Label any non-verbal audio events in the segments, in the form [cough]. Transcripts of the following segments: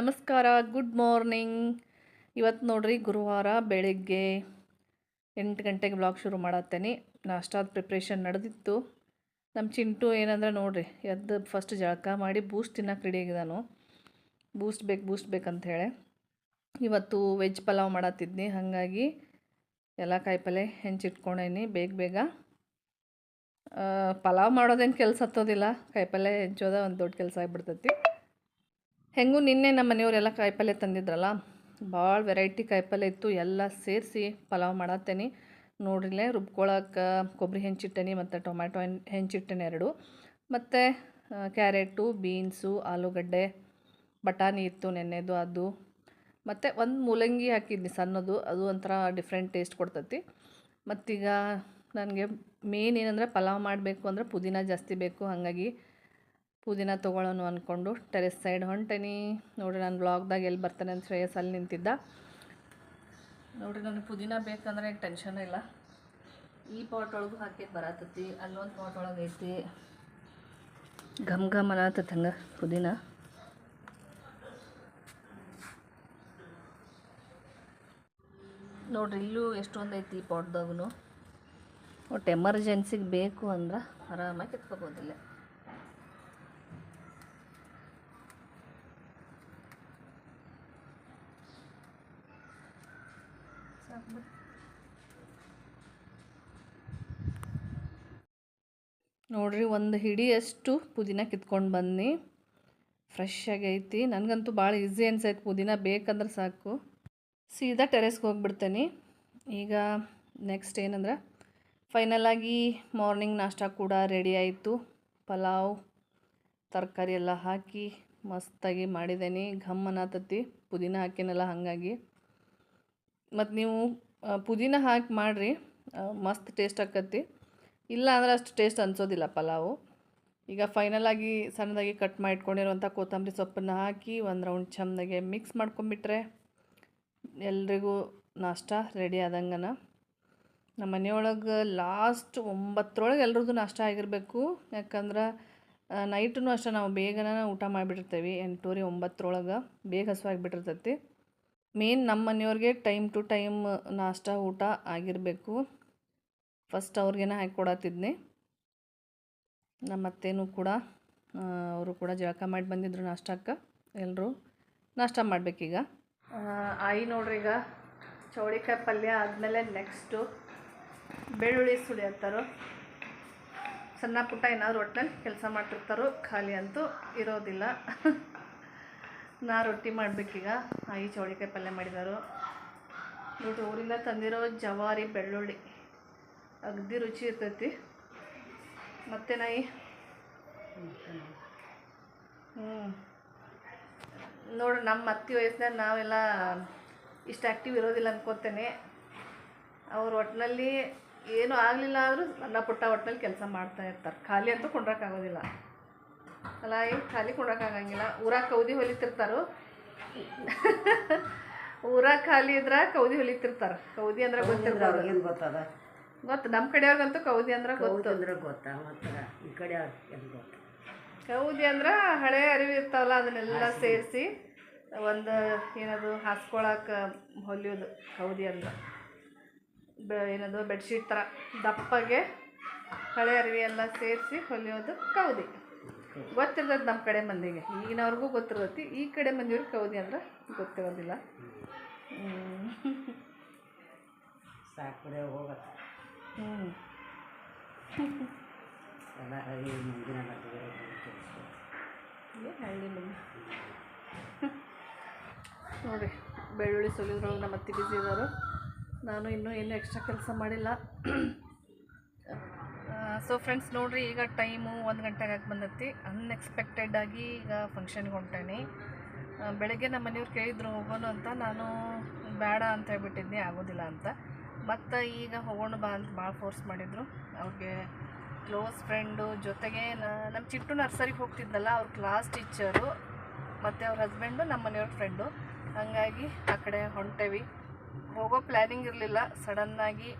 ನಮಸ್ಕಾರ good morning ಇವತ್ತು ನೋಡ್ರಿ ಗುರುವಾರ ಬೆಳಿಗ್ಗೆ ಎಂಟು ಗಂಟೆಗೆ ಬ್ಲಾಗ್ ಶುರು ಮಾಡತ್ತೇನೆ. ನಾಷ್ಟಾದ ಪ್ರಿಪ್ರೇಷನ್ ನಡೆದಿತ್ತು. ನಮ್ಮ ಚಿಂಟು ಏನಂದ್ರೆ ನೋಡ್ರಿ, ಎದ್ದು ಫಸ್ಟ್ ಜಳಕ ಮಾಡಿ ಬೂಸ್ಟ್ ತಿನ್ನಕ್ಕೆ ರೆಡಿ ಆಗಿದಾನು. ಬೂಸ್ಟ್ ಬೇಕು ಬೂಸ್ಟ್ ಬೇಕಂತ ಹೇಳಿ. ಇವತ್ತು ವೆಜ್ ಪಲಾವ್ ಮಾಡತ್ತಿದ್ನಿ. ಹಾಗಾಗಿ ಎಲ್ಲ ಕಾಯಿಪಲ್ಲೆ ಹೆಂಚಿಟ್ಕೊಂಡೇನಿ ಬೇಗ ಬೇಗ. ಪಲಾವ್ ಮಾಡೋದೇನು ಕೆಲಸ ಹತ್ತೋದಿಲ್ಲ. ಕಾಯಿಪಲ್ಲೆ ಹೆಂಚೋದ ಒಂದು ದೊಡ್ಡ ಕೆಲಸ ಆಗಿಬಿಡ್ತೈತಿ. ಹೆಂಗೂ ನಿನ್ನೆ ನಮ್ಮ ಮನೆಯವರೆಲ್ಲ ಕಾಯಿಪಲ್ಯ ತಂದಿದ್ರಲ್ಲ, ಭಾಳ ವೆರೈಟಿ ಕಾಯಿಪಲ್ಯ ಇತ್ತು. ಎಲ್ಲ ಸೇರಿಸಿ ಪಲಾವ್ ಮಾಡತ್ತೇನೆ. ನೋಡ್ರಿಲೆ ರುಬ್ಕೊಳಕ್ಕೆ ಕೊಬ್ಬರಿ ಹೆಂಚಿಟ್ಟೇನಿ ಮತ್ತು ಟೊಮ್ಯಾಟೊ ಹೆಂಚಿಟ್ಟೇನೆ ಎರಡು. ಮತ್ತು ಕ್ಯಾರೆಟು, ಬೀನ್ಸು, ಆಲೂಗಡ್ಡೆ, ಬಟಾಣಿ ಇತ್ತು ನೆನ್ನೆದು, ಅದು. ಮತ್ತು ಒಂದು ಮೂಲಂಗಿ ಹಾಕಿದ್ನಿ ಸಣ್ಣದು, ಅದು ಒಂಥರ ಡಿಫ್ರೆಂಟ್ ಟೇಸ್ಟ್ ಕೊಡ್ತತಿ. ಮತ್ತೀಗ ನನಗೆ ಮೇನ್ ಏನಂದರೆ ಪಲಾವ್ ಮಾಡಬೇಕು ಅಂದ್ರೆ ಪುದೀನ ಜಾಸ್ತಿ ಬೇಕು. ಹಾಗಾಗಿ ಪುದೀನ ತೊಗೊಳ್ಳೋನು ಅಂದ್ಕೊಂಡು ಟೆರೆಸ್ ಸೈಡ್ ಹೊಂಟೇನಿ. ನೋಡ್ರಿ ನಾನು ಬ್ಲಾಗ್ದಾಗ ಎಲ್ಲಿ ಬರ್ತಾನೆ ಅಂತ ಶ್ರೇಯಸ್ ಅಲ್ಲಿ ನಿಂತಿದ್ದ. ನೋಡಿರಿ ನನಗೆ ಪುದೀನ ಬೇಕಂದ್ರೆ ಈಗ ಟೆನ್ಷನ್ ಇಲ್ಲ. ಈ ಪಾಟ್ ಒಳಗೂ ಹಾಕಿದ್ದು ಬರತೈತಿ, ಅಲ್ಲೊಂದು ಪಾಟ್ ಒಳಗೆ ಐತಿ. ಘಮ್ ಘಮ್ ಅನ್ನತೈತಿ ಹಂಗೆ ಪುದೀನ. ನೋಡಿರಿ ಇಲ್ಲೂ ಎಷ್ಟೊಂದು ಐತಿ ಈ ಪಾಟ್ದಾಗೂ ಒಟ್ಟು ಎಮರ್ಜೆನ್ಸಿಗೆ ಬೇಕು ಅಂದ್ರೆ ಆರಾಮಾಗಿ ಕಿತ್ಕೋಬೋದಿಲ್ಲ ನೋಡ್ರಿ, ಒಂದು ಹಿಡಿಯಷ್ಟು ಪುದೀನ ಕಿತ್ಕೊಂಡು ಬನ್ನಿ. ಫ್ರೆಶ್ ಆಗೈತಿ ನನಗಂತೂ ಭಾಳ ಈಸಿ ಅನ್ಸೈತೆ ಪುದೀನ, ಬೇಕಂದ್ರೆ ಸಾಕು. ಸೀದಾ ಟೆರೆಸ್ಗೆ ಹೋಗ್ಬಿಡ್ತೇನೆ. ಈಗ ನೆಕ್ಸ್ಟ್ ಏನಂದ್ರೆ ಫೈನಲಾಗಿ ಮಾರ್ನಿಂಗ್ ನಾಷ್ಟ ಕೂಡ ರೆಡಿ ಆಯಿತು. ಪಲಾವ್, ತರಕಾರಿ ಎಲ್ಲ ಹಾಕಿ ಮಸ್ತಾಗಿ ಮಾಡಿದ್ದೇನೆ ಘಮ್ ಅನ್ನತತಿ ಪುದೀನ ಹಾಕಿನಲ್ಲ ಹಾಗಾಗಿ. ಮತ್ತು ನೀವು ಪುದೀನ ಹಾಕಿ ಮಾಡಿರಿ. ಮಸ್ತ್ ಟೇಸ್ಟ್ ಆಕತಿ ಇಲ್ಲ ಅಂದ್ರೆ ಅಷ್ಟು ಟೇಸ್ಟ್ ಅನ್ಸೋದಿಲ್ಲ ಪಲಾವು. ಈಗ ಫೈನಲಾಗಿ ಸಣ್ಣದಾಗಿ ಕಟ್ ಮಾಡಿ ಇಟ್ಕೊಂಡಿರುವಂಥ ಕೊತ್ತಂಬರಿ ಸೊಪ್ಪನ್ನು ಹಾಕಿ ಒಂದು ರೌಂಡ್ ಚಂದಾಗೆ ಮಿಕ್ಸ್ ಮಾಡ್ಕೊಂಬಿಟ್ರೆ ಎಲ್ರಿಗೂ ನಾಷ್ಟ ರೆಡಿ ಆದಂಗನ. ನಮ್ಮ ಮನೆಯೊಳಗೆ ಲಾಸ್ಟ್ ಒಂಬತ್ತರೊಳಗೆ ಎಲ್ರದ್ದು ನಾಷ್ಟ ಆಗಿರಬೇಕು. ಯಾಕಂದ್ರೆ ನೈಟೂ ಅಷ್ಟೇ ನಾವು ಬೇಗನ ಊಟ ಮಾಡಿಬಿಟ್ಟಿರ್ತೀವಿ. ಎಂಟೂರಿ ಒಂಬತ್ತರೊಳಗೆ ಬೇಗ ಹಸುವಾಗಿಬಿಟ್ಟಿರ್ತೈತಿ. ಮೇನ್ ನಮ್ಮ ಮನೆಯವ್ರಿಗೆ ಟೈಮ್ ಟು ಟೈಮ್ ನಾಷ್ಟ, ಊಟ ಆಗಿರಬೇಕು. ಫಸ್ಟ್ ಅವ್ರಿಗೇನೆ ಹಾಕಿ ನಮ್ಮ ಅತ್ತೇನೂ ಕೂಡ ಅವರು ಕೂಡ ಜಳಕ ಮಾಡಿ ಬಂದಿದ್ರು ನಾಷ್ಟಕ್ಕೆ ಎಲ್ಲರೂ ನಾಷ್ಟ ಮಾಡಬೇಕೀಗ. ಆಯಿ ನೋಡ್ರಿ ಈಗ ಚೌಳಿಕಾಯಿ ಪಲ್ಯ ಆದಮೇಲೆ ನೆಕ್ಸ್ಟು ಬೆಳ್ಳುಳ್ಳಿ ಸುಳಿಯತ್ತಾರೋ ಸಣ್ಣ ಪುಟ್ಟ ಏನಾದ್ರು ಒಟ್ಟಿನಲ್ಲಿ ಕೆಲಸ ಮಾಡ್ತಿರ್ತಾರೋ, ಖಾಲಿ ಅಂತೂ ಇರೋದಿಲ್ಲ. ನಾ ರೊಟ್ಟಿ ಮಾಡಬೇಕೀಗ. ಆಯಿ ಚೌಳಿಕಾಯಿ ಪಲ್ಯ ಮಾಡಿದರು. ನೋಡಿ ಊರಿಂದ ತಂದಿರೋ ಜವಾರಿ, ಬೆಳ್ಳುಳ್ಳಿ. ಅಗ್ದಿ ರುಚಿ ಇರ್ತೈತಿ. ಮತ್ತೆ ನಾಯಿ? ಹ್ಞೂ ನೋಡು ನಮ್ಮ ಅತ್ತಿ ವಯಸ್ಸಿನಾಗ ನಾವೆಲ್ಲ ಇಷ್ಟು ಆ್ಯಕ್ಟಿವ್ ಇರೋದಿಲ್ಲ ಅಂದ್ಕೋತೇನೆ ಅವ್ರ ಒಟ್ಟಿನಲ್ಲಿ ಏನೂ ಆಗಲಿಲ್ಲ ಆದರೂ ಸಣ್ಣ ಪುಟ್ಟ ಒಟ್ಟಿನಲ್ಲಿ ಕೆಲಸ ಮಾಡ್ತಾ ಇರ್ತಾರೆ. ಖಾಲಿ ಅಂತೂ ಕೊಂಡ್ರಕ್ಕಾಗೋದಿಲ್ಲ ಅಲ್ಲ ಈಗ ಖಾಲಿ ಕೊಡೋಕ್ಕಾಗಂಗಿಲ್ಲ ಊರಾಗ ಕೌದಿ ಹೊಲಿತಿರ್ತಾರೋ. ಊರಾಗ ಖಾಲಿ ಇದ್ರ ಕೌದಿ ಹೊಲಿತಿರ್ತಾರ. ಕೌದಿ ಅಂದ್ರೆ ಗೊತ್ತಿರ್ತಾರ ಏನು ಗೊತ್ತದ? ಗೊತ್ತು ನಮ್ಮ ಕಡೆಯವ್ರಿಗಂತೂ ಕೌದಿ ಅಂದ್ರೆ ಗೊತ್ತು. ಅಂದ್ರೆ ಗೊತ್ತಾ ಮತ್ತೆ ಈ ಕಡೆ ಏನು ಗೊತ್ತ? ಕೌದಿ ಅಂದ್ರೆ ಹಳೆ ಅರಿವು ಇರ್ತಾವಲ್ಲ ಅದನ್ನೆಲ್ಲ ಸೇರಿಸಿ ಒಂದು ಏನದು ಹಾಸ್ಕೊಳಕ್ಕೆ ಹೊಲಿಯೋದು ಕೌದಿ ಅಂದ್ರೆ. ಬೆ ಏನದು ಬೆಡ್ಶೀಟ್ ಥರ ದಪ್ಪಗೆ ಹಳೆ ಅರಿವಿ ಎಲ್ಲ ಸೇರಿಸಿ ಹೊಲಿಯೋದು ಕೌದಿ. ಗೊತ್ತಿರ್ತದೆ ನಮ್ಮ ಕಡೆ ಮಂದಿಗೆ. ಈಗಿನವ್ರಿಗೂ ಗೊತ್ತಿರ್ತೈತಿ ಈ ಕಡೆ ಮಂದಿಯವ್ರಿಗೆ ಕೌದಿ ಅಂದ್ರೆ ಗೊತ್ತಿರೋದಿಲ್ಲ. ಸಾಕ್ಬಿಡೆ ಹೋಗತ್ತ. ಹ್ಞೂ ಎಲ್ಲ ಹಳ್ಳಿ ಮುಂದಿನ ಮಟ್ಟಿಗೆ ಏನ್ ಹಳ್ಳಿ ಮಂದಿ? ನೋಡಿ ಬೆಳ್ಳುಳ್ಳಿ ಸುಲಿದ್ರೊಳಗೆ ನಮ್ಮ ಅತ್ತೆ ಬಿಸಿ ಇದ್ದಾರೆ ನಾನು ಇನ್ನೂ ಏನು ಎಕ್ಸ್ಟ್ರಾ ಕೆಲಸ ಮಾಡಿಲ್ಲ. ಸೊ ಫ್ರೆಂಡ್ಸ್ ನೋಡ್ರಿ, ಈಗ ಟೈಮು ಒಂದು ಗಂಟೆಗೆ ಆಗಿ ಬಂದೈತಿ. ಅನ್ಎಕ್ಸ್ಪೆಕ್ಟೆಡ್ ಆಗಿ ಈಗ ಫಂಕ್ಷನ್ಗೆ ಹೊಂಟೇನೆ. ಬೆಳಗ್ಗೆ ನಮ್ಮ ಮನೆಯವ್ರು ಕೇಳಿದ್ರು ಹೋಗೋಣ ಅಂತ. ನಾನು ಬೇಡ ಅಂತ ಹೇಳ್ಬಿಟ್ಟಿದ್ನಿ, ಆಗೋದಿಲ್ಲ ಅಂತ. ಮತ್ತು ಈಗ ಹೋಗೋಣ ಬಾ ಅಂತ ಭಾಳ ಫೋರ್ಸ್ ಮಾಡಿದರು. ಅವ್ರಿಗೆ ಕ್ಲೋಸ್ ಫ್ರೆಂಡು ಜೊತೆಗೆ ನಮ್ಮ ಚಿಟ್ಟು ನರ್ಸರಿಗೆ ಹೋಗ್ತಿದ್ನಲ್ಲ, ಅವ್ರ ಕ್ಲಾಸ್ ಟೀಚರು ಮತ್ತು ಅವ್ರ ಹಸ್ಬೆಂಡು ನಮ್ಮ ಮನೆಯವ್ರ ಫ್ರೆಂಡು ಹಾಗಾಗಿ ಆ ಕಡೆ ಹೊಂಟೇವಿ. ಹೋಗೋ ಪ್ಲ್ಯಾನಿಂಗ್ ಇರಲಿಲ್ಲ. ಸಡನ್ನಾಗಿ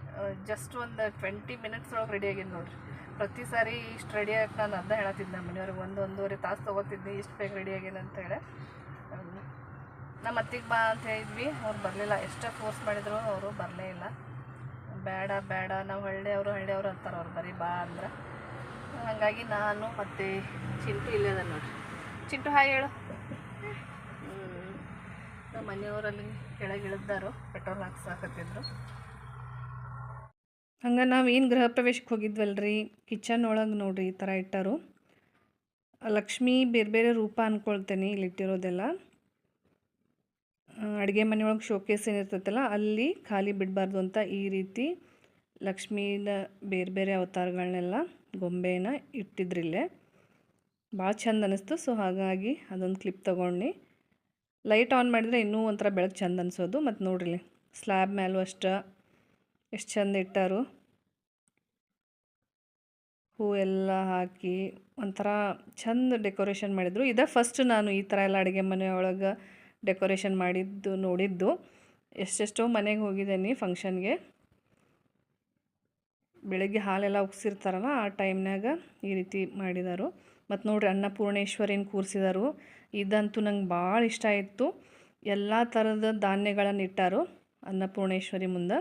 ಜಸ್ಟ್ ಒಂದು ಟ್ವೆಂಟಿ ಮಿನಿಟ್ಸ್ ಒಳಗೆ ನೋಡಿರಿ ನೋಡ್ರಿ. ಪ್ರತಿ ಸಾರಿ ಇಷ್ಟು ರೆಡಿ ಆಗಿ ನಾನು ಅದನ್ನ ಹೇಳತ್ತಿದ್ದೆ ನಮ್ಮ ಮನೆಯವ್ರಿಗೆ ಒಂದು ಒಂದೂವರೆ ತಾಸು ತೊಗೋತಿದ್ದೆ ಇಷ್ಟು ಬೇಗ ರೆಡಿ ಆಗ್ಯದ ಅಂತ ಹೇಳಿ. ನಮ್ಮ ಅತ್ತಿಗೆ ಬಾ ಅಂತ ಹೇಳಿದ್ವಿ, ಅವ್ರು ಬರಲಿಲ್ಲ. ಎಷ್ಟೇ ಫೋರ್ಸ್ ಮಾಡಿದ್ರು ಅವರು ಬರಲೇ ಇಲ್ಲ. ಬೇಡ ಬೇಡ, ನಾವು ಹಳ್ಳಿಯವರು ಹಳ್ಳಿಯವರು ಅಂತಾರೆ ಅವ್ರು, ಬರೀ ಬಾ ಅಂದ್ರೆ. ಹಾಗಾಗಿ ನಾನು ಮತ್ತು ಚಿಂಟು ಇಲ್ಲೇ ಅದ ನೋಡ್ರಿ. ಚಿಂಟು ಹಾಯ್ ಹೇಳು. ನಮ್ಮ ಮನೆಯವರಲ್ಲಿ ಕೆಳಗೆ ಇಳಿದಾರು ಪೆಟ್ರೋಲ್ ಹಾಕ್ಸಾಕತ್ತಿದ್ರು. ಹಂಗೆ ನಾವು ಏನು ಗೃಹ ಪ್ರವೇಶಕ್ಕೆ ಹೋಗಿದ್ವಲ್ರಿ? ಕಿಚನ್ ಒಳಗೆ ನೋಡ್ರಿ ಈ ಥರ ಇಟ್ಟರು. ಲಕ್ಷ್ಮಿ ಬೇರೆ ಬೇರೆ ರೂಪ ಅಂದ್ಕೊಳ್ತೇನೆ ಇಲ್ಲಿ ಇಟ್ಟಿರೋದೆಲ್ಲ. ಅಡುಗೆ ಮನೆಯೊಳಗೆ ಶೋಕೇಸ್ ಏನಿರ್ತೈತಲ್ಲ ಅಲ್ಲಿ ಖಾಲಿ ಬಿಡಬಾರ್ದು ಅಂತ ಈ ರೀತಿ ಲಕ್ಷ್ಮೀನ ಬೇರೆ ಬೇರೆ ಅವತಾರಗಳನ್ನೆಲ್ಲ ಗೊಂಬೆನ ಇಟ್ಟಿದ್ರಿಲ್ಲೇ ಭಾಳ ಚಂದ ಅನ್ನಿಸ್ತು ಸೊ ಹಾಗಾಗಿ ಅದೊಂದು ಕ್ಲಿಪ್ ತೊಗೊಂಡು ಲೈಟ್ ಆನ್ ಮಾಡಿದರೆ ಇನ್ನೂ ಒಂಥರ ಬೆಳಕು ಚಂದ ಅನಿಸೋದು ಮತ್ತು ನೋಡ್ರಿ ಸ್ಲ್ಯಾಬ್ ಮೇಲೂ ಅಷ್ಟೇ ಎಷ್ಟು ಚಂದ ಇಟ್ಟಾರು. ಹೂ ಎಲ್ಲ ಹಾಕಿ ಒಂಥರ ಚಂದ ಡೆಕೋರೇಷನ್ ಮಾಡಿದರು. ಇದೇ ಫಸ್ಟ್ ನಾನು ಈ ಥರ ಎಲ್ಲ ಅಡುಗೆ ಮನೆಯೊಳಗೆ ಡೆಕೋರೇಷನ್ ಮಾಡಿದ್ದು ನೋಡಿದ್ದು. ಎಷ್ಟೆಷ್ಟೋ ಮನೆಗೆ ಹೋಗಿದ್ದೇನೆ ಫಂಕ್ಷನ್ಗೆ ಬೆಳಗ್ಗೆ ಹಾಲೆಲ್ಲ ಉಗ್ಸಿರ್ತಾರಲ್ಲ ಆ ಟೈಮ್ನಾಗ ಈ ರೀತಿ ಮಾಡಿದರು. ಮತ್ತು ನೋಡ್ರಿ ಅನ್ನಪೂರ್ಣೇಶ್ವರಿನ ಕೂರಿಸಿದರು. ಇದಂತೂ ನಂಗೆ ಭಾಳ ಇಷ್ಟ ಆಯಿತು. ಎಲ್ಲ ಥರದ ಧಾನ್ಯಗಳನ್ನು ಇಟ್ಟರು ಅನ್ನಪೂರ್ಣೇಶ್ವರಿ ಮುಂದೆ.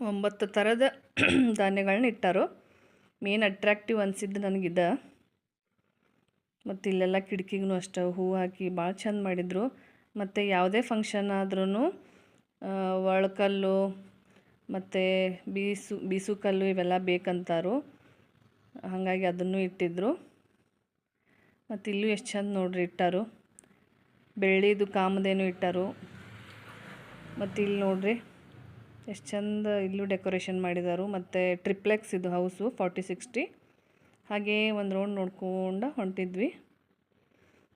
ಒಂಬತ್ತು ಥರದ [clears throat] ಧಾನ್ಯಗಳನ್ನ ಇಟ್ಟರು. ಮೇನ್ ಅಟ್ರಾಕ್ಟಿವ್ ಅನಿಸಿದ್ದು ನನಗಿದ. ಮತ್ತು ಇಲ್ಲೆಲ್ಲ ಕಿಟಕಿಗೂ ಅಷ್ಟೇ, ಹೂ ಹಾಕಿ ಭಾಳ ಚಂದ ಮಾಡಿದರು. ಮತ್ತು ಯಾವುದೇ ಫಂಕ್ಷನ್ ಆದ್ರೂ ಒಳಕಲ್ಲು, ಮತ್ತು ಬೀಸು ಬೀಸು ಕಲ್ಲು ಇವೆಲ್ಲ ಬೇಕಂತಾರು. ಹಾಗಾಗಿ ಅದನ್ನು ಇಟ್ಟಿದ್ದರು ಮತ್ತು ಇಲ್ಲೂ ಎಷ್ಟು ಚಂದ ನೋಡ್ರಿ ಇಟ್ಟರು. ಬೆಳ್ಳಿದು ಕಾಮದೇನು ಇಟ್ಟರು. ಮತ್ತು ಇಲ್ಲಿ ನೋಡ್ರಿ. ಎಷ್ಟು ಚಂದ ಇಲ್ಲೂ ಡೆಕೋರೇಷನ್ ಮಾಡಿದಾರು. ಮತ್ತು ಟ್ರಿಪ್ಲೆಕ್ಸ್ ಇದು ಹೌಸು, ಫಾರ್ಟಿ ಸಿಕ್ಸ್ಟಿ. ಹಾಗೇ ಒಂದು ರೌಂಡ್ ನೋಡ್ಕೊಂಡು ಹೊಂಟಿದ್ವಿ.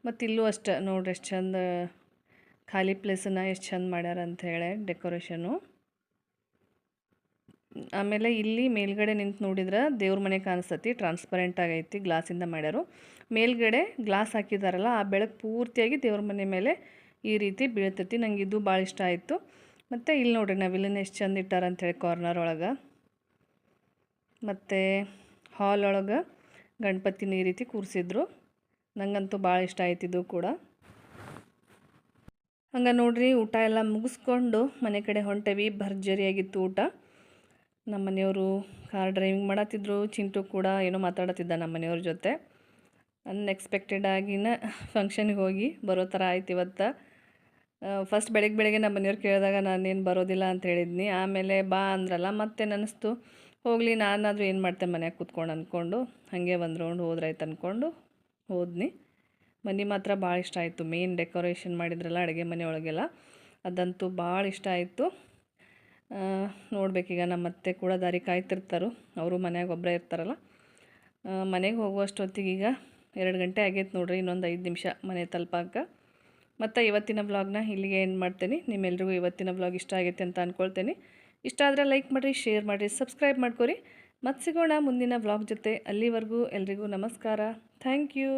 ಮತ್ತು ಇಲ್ಲೂ ಅಷ್ಟೆ, ನೋಡ್ರಿ ಎಷ್ಟು ಚಂದ, ಖಾಲಿ ಪ್ಲೇಸನ್ನ ಎಷ್ಟು ಚಂದ ಮಾಡ್ಯಾರ ಅಂತ ಹೇಳಿ ಡೆಕೋರೇಷನು. ಆಮೇಲೆ ಇಲ್ಲಿ ಮೇಲ್ಗಡೆ ನಿಂತು ನೋಡಿದ್ರೆ ದೇವ್ರ ಮನೆ ಕಾಣಿಸ್ತತಿ ಟ್ರಾನ್ಸ್ಪರೆಂಟ್ ಆಗೈತಿ ಗ್ಲಾಸಿಂದ ಮಾಡ್ಯಾರು. ಮೇಲ್ಗಡೆ ಗ್ಲಾಸ್ ಹಾಕಿದಾರಲ್ಲ, ಆ ಬೆಳಕು ಪೂರ್ತಿಯಾಗಿ ದೇವ್ರ ಮನೆ ಮೇಲೆ ಈ ರೀತಿ ಬೀಳ್ತೈತಿ. ನಂಗೆ ಇದು ಭಾಳ ಇಷ್ಟ ಆಯಿತು. ಮತ್ತು ಇಲ್ಲಿ ನೋಡ್ರಿ ಇಲ್ಲಿನ ಎಷ್ಟು ಚಂದ ಇಟ್ಟಾರ ಅಂಥೇಳಿ ಕಾರ್ನರ್ ಒಳಗೆ. ಮತ್ತು ಹಾಲ್ ಒಳಗೆ ಗಣಪತಿನ ಈ ರೀತಿ ಕೂರಿಸಿದ್ರು. ನನಗಂತೂ ಭಾಳ ಇಷ್ಟ ಆಯ್ತಿದ್ದು ಕೂಡ. ಹಂಗೆ ನೋಡ್ರಿ ಊಟ ಎಲ್ಲ ಮುಗಿಸ್ಕೊಂಡು ಮನೆ ಕಡೆ ಹೊಂಟೇವಿ ಭರ್ಜರಿಯಾಗಿತ್ತು ಊಟ. ನಮ್ಮ ಮನೆಯವರು ಕಾರ್ ಡ್ರೈವಿಂಗ್ ಮಾಡತ್ತಿದ್ರು ಚಿಂಟು ಕೂಡ ಏನೋ ಮಾತಾಡತ್ತಿದ್ದ ನಮ್ಮ ಮನೆಯವ್ರ ಜೊತೆ. ಅನ್ಎಕ್ಸ್ಪೆಕ್ಟೆಡ್ ಆಗಿನ ಫಂಕ್ಷನ್ಗೆ ಹೋಗಿ ಬರೋ ಥರ ಆಯ್ತು ಇವತ್ತು. ಫಸ್ಟ್ ಬೆಳಗ್ಗೆ ಬೆಳಗ್ಗೆ ನಮ್ಮ ಮನೆಯವ್ರು ಕೇಳಿದಾಗ ನಾನೇನು ಬರೋದಿಲ್ಲ ಅಂತ ಹೇಳಿದ್ನಿ. ಆಮೇಲೆ ಬಾ ಅಂದ್ರಲ್ಲ, ಮತ್ತೆ ನನಸ್ತು ಹೋಗಲಿ, ನಾನಾದರೂ ಏನು ಮಾಡ್ತೆ ಮನೆಯಾಗ ಕೂತ್ಕೊಂಡು ಅಂದ್ಕೊಂಡು ಹಾಗೆ ಒಂದು ರೌಂಡ್ ಹೋದ್ರಾಯ್ತು ಅಂದ್ಕೊಂಡು ಹೋದ್ನಿ. ಮನೆ ಮಾತ್ರ ಭಾಳ ಇಷ್ಟ ಆಯಿತು. ಮೇನ್ ಡೆಕೋರೇಷನ್ ಮಾಡಿದ್ರಲ್ಲ ಅಡುಗೆ ಮನೆ ಒಳಗೆಲ್ಲ, ಅದಂತೂ ಭಾಳ ಇಷ್ಟ ಆಯಿತು. ನೋಡಬೇಕೀಗ ನಮ್ಮ ಅತ್ತೆ ಕೂಡ ದಾರಿ ಕಾಯ್ತಿರ್ತಾರೋ. ಅವರು ಮನ್ಯಾಗ ಒಬ್ಬರೇ ಇರ್ತಾರಲ್ಲ. ಮನೆಗೆ ಹೋಗುವಷ್ಟೊತ್ತಿಗೆ ಈಗ ಎರಡು ಗಂಟೆ ಆಗೈತೆ ನೋಡ್ರಿ, ಇನ್ನೊಂದು ಐದು ನಿಮಿಷ ಮನೆ ತಲುಪಾಕ. ಮತ್ತು ಇವತ್ತಿನ ವ್ಲಾಗ್ನ ಇಲ್ಲಿಗೆ ಏನು ಮಾಡ್ತೀನಿ. ನಿಮ್ಮೆಲ್ರಿಗೂ ಇವತ್ತಿನ ವ್ಲಾಗ್ ಇಷ್ಟ ಆಗೈತೆ ಅಂತ ಅಂದ್ಕೊಳ್ತೇನೆ ಇಷ್ಟ ಆದರೆ ಲೈಕ್ ಮಾಡಿರಿ ಶೇರ್ ಮಾಡಿರಿ ಸಬ್ಸ್ಕ್ರೈಬ್ ಮಾಡ್ಕೊರಿ. ಮತ್ತೆ ಸಿಗೋಣ ಮುಂದಿನ ವ್ಲಾಗ್ ಜೊತೆ. ಅಲ್ಲಿವರೆಗೂ ಎಲ್ರಿಗೂ ನಮಸ್ಕಾರ. Thank you